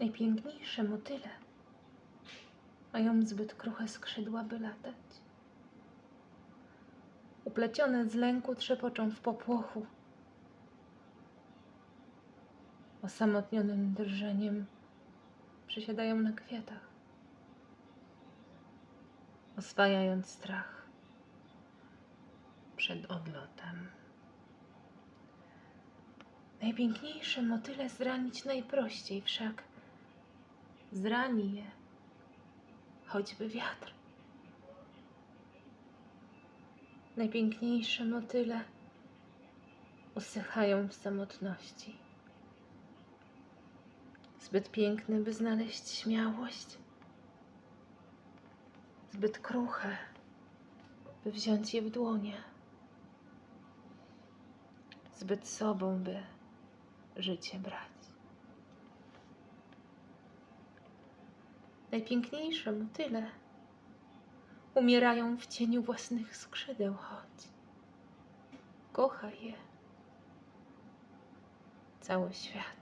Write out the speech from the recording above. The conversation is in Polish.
Najpiękniejsze motyle mają zbyt kruche skrzydła, by latać. Uplecione z lęku trzepoczą w popłochu. Osamotnionym drżeniem przysiadają na kwiatach, oswajając strach przed odlotem. Najpiękniejsze motyle zranić najprościej, wszak zrani je choćby wiatr. Najpiękniejsze motyle usychają w samotności. Zbyt piękne, by znaleźć śmiałość, zbyt kruche, by wziąć je w dłonie, zbyt sobą, by życie brać. Najpiękniejsze motyle umierają w cieniu własnych skrzydeł, choć kocha je. Cały świat.